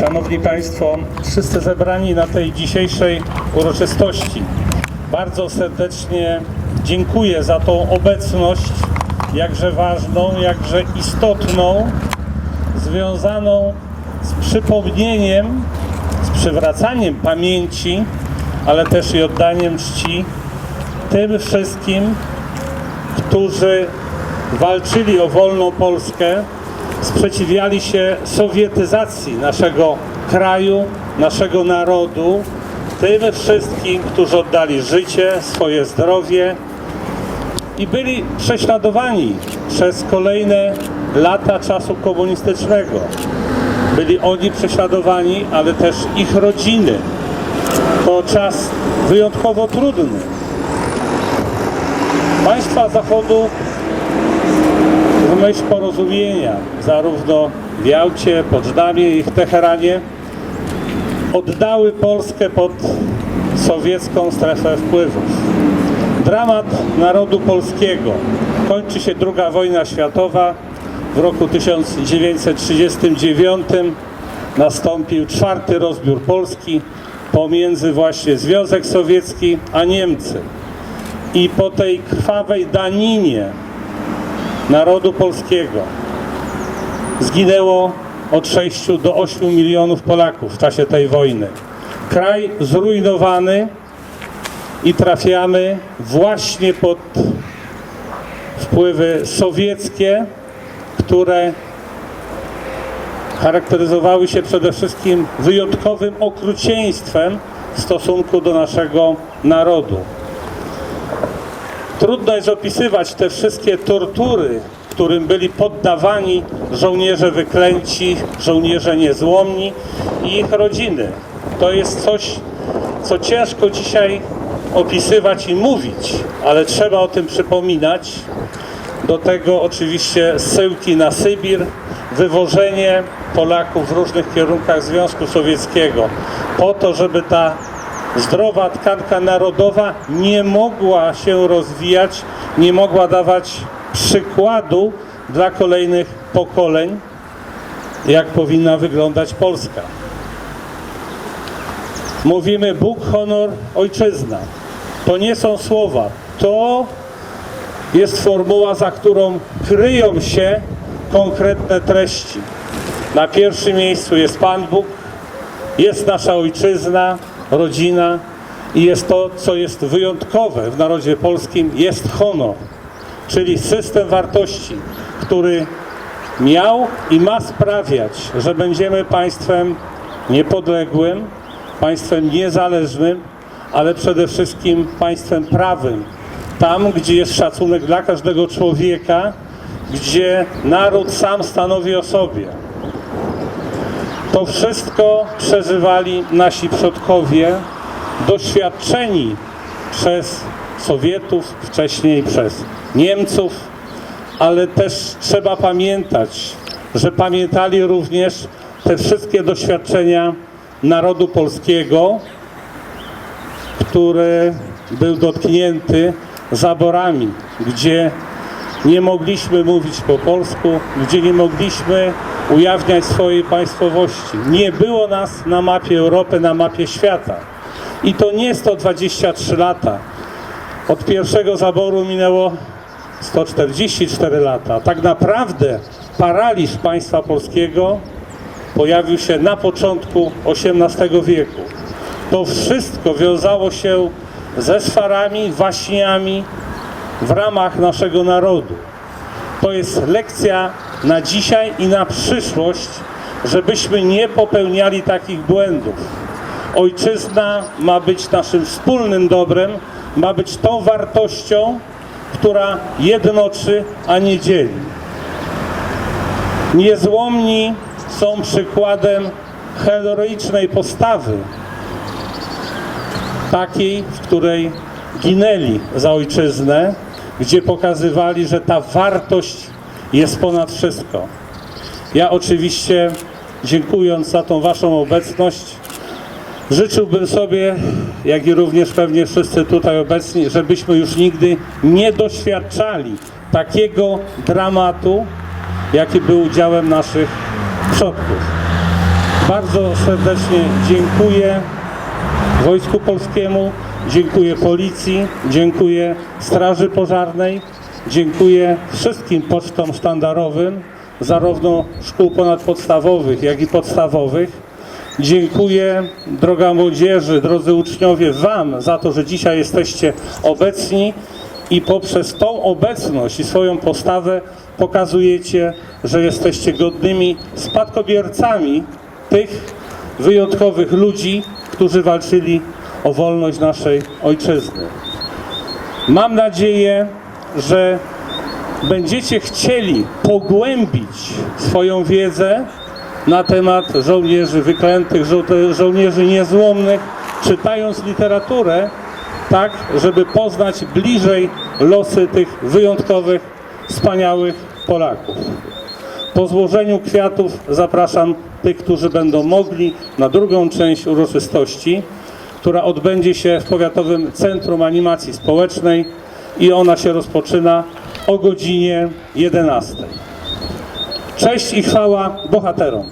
Szanowni Państwo, wszyscy zebrani na tej dzisiejszej uroczystości, bardzo serdecznie dziękuję za tą obecność, jakże ważną, jakże istotną, związaną z przypomnieniem, z przywracaniem pamięci, ale też i oddaniem czci tym wszystkim, którzy walczyli o wolną Polskę, sprzeciwiali się sowietyzacji naszego kraju, naszego narodu, tym wszystkim, którzy oddali życie, swoje zdrowie i byli prześladowani przez kolejne lata czasu komunistycznego. Byli oni prześladowani, ale też ich rodziny. To czas wyjątkowo trudny. Państwa Zachodu myśl porozumienia, zarówno w Jałcie, Poczdamie i w Teheranie, oddały Polskę pod sowiecką strefę wpływów. Dramat narodu polskiego. Kończy się II wojna światowa. W roku 1939 nastąpił czwarty rozbiór Polski pomiędzy właśnie Związek Sowiecki a Niemcy. I po tej krwawej daninie narodu polskiego zginęło od 6 do 8 milionów Polaków w czasie tej wojny. Kraj zrujnowany i trafiamy właśnie pod wpływy sowieckie, które charakteryzowały się przede wszystkim wyjątkowym okrucieństwem w stosunku do naszego narodu. Trudno jest opisywać te wszystkie tortury, którym byli poddawani żołnierze wyklęci, żołnierze niezłomni i ich rodziny. To jest coś, co ciężko dzisiaj opisywać i mówić, ale trzeba o tym przypominać. Do tego oczywiście zsyłki na Sybir, wywożenie Polaków w różnych kierunkach Związku Sowieckiego, po to, żeby ta zdrowa tkanka narodowa nie mogła się rozwijać, nie mogła dawać przykładu dla kolejnych pokoleń, jak powinna wyglądać Polska. Mówimy Bóg, honor, ojczyzna. To nie są słowa. To jest formuła, za którą kryją się konkretne treści. Na pierwszym miejscu jest Pan Bóg, jest nasza ojczyzna, rodzina i jest to, co jest wyjątkowe w narodzie polskim, jest honor, czyli system wartości, który miał i ma sprawiać, że będziemy państwem niepodległym, państwem niezależnym, ale przede wszystkim państwem prawym. Tam, gdzie jest szacunek dla każdego człowieka, gdzie naród sam stanowi o sobie. To wszystko przeżywali nasi przodkowie, doświadczeni przez Sowietów, wcześniej przez Niemców, ale też trzeba pamiętać, że pamiętali również te wszystkie doświadczenia narodu polskiego, który był dotknięty zaborami, gdzie nie mogliśmy mówić po polsku, gdzie nie mogliśmy ujawniać swojej państwowości. Nie było nas na mapie Europy, na mapie świata. I to nie 123 lata. Od pierwszego zaboru minęło 144 lata. Tak naprawdę paraliż państwa polskiego pojawił się na początku XVIII wieku. To wszystko wiązało się ze swarami, waśniami w ramach naszego narodu. To jest lekcja na dzisiaj i na przyszłość, żebyśmy nie popełniali takich błędów. Ojczyzna ma być naszym wspólnym dobrem, ma być tą wartością, która jednoczy, a nie dzieli. Niezłomni są przykładem heroicznej postawy, takiej, w której ginęli za ojczyznę, gdzie pokazywali, że ta wartość jest ponad wszystko. Ja oczywiście, dziękując za tą Waszą obecność, życzyłbym sobie, jak i również pewnie wszyscy tutaj obecni, żebyśmy już nigdy nie doświadczali takiego dramatu, jaki był udziałem naszych przodków. Bardzo serdecznie dziękuję Wojsku Polskiemu, dziękuję Policji, dziękuję Straży Pożarnej, dziękuję wszystkim pocztom sztandarowym, zarówno szkół ponadpodstawowych, jak i podstawowych. Dziękuję, droga młodzieży, drodzy uczniowie, Wam za to, że dzisiaj jesteście obecni i poprzez tą obecność i swoją postawę pokazujecie, że jesteście godnymi spadkobiercami tych wyjątkowych ludzi, którzy walczyli o wolność naszej ojczyzny. Mam nadzieję, że będziecie chcieli pogłębić swoją wiedzę na temat żołnierzy wyklętych, żo- żołnierzy niezłomnych, czytając literaturę, tak, żeby poznać bliżej losy tych wyjątkowych, wspaniałych Polaków. Po złożeniu kwiatów zapraszam tych, którzy będą mogli na drugą część uroczystości, która odbędzie się w Powiatowym Centrum Animacji Społecznej i ona się rozpoczyna o godzinie 11. Cześć i chwała bohaterom.